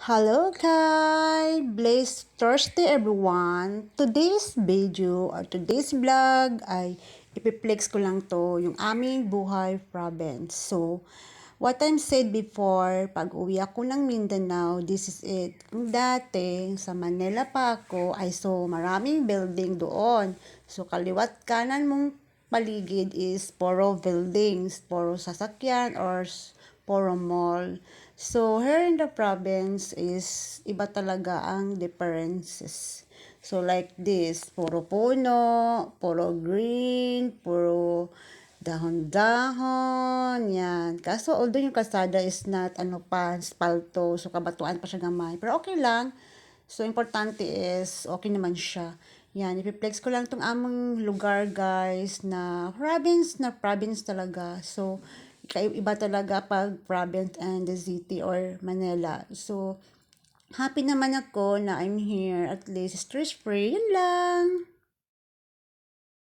Hello guys! Blessed Thursday everyone! Today's video or today's vlog ay ipiplex ko lang to yung aming buhay province. So, what I said before, pag uwi ako ng Mindanao, this is it. Kung dati, sa Manila pa ako, ay so maraming building doon. So, kaliwat kanan mong paligid is puro buildings, puro sasakyan or mall. So, here in the province is iba talaga ang differences. So, like this, puro puno, puro green, puro dahon-dahon, yan. Kaso, although yung kalsada is not, ano pa, spalto, so kabatuan pa siya gamay. Pero okay lang. So, importante is, okay naman siya. Yan, ipiplex ko lang tong among lugar, guys, na province na province talaga. So, iba talaga pag province and the city or Manila. So, happy naman ako na I'm here. At least stress-free. Yun lang.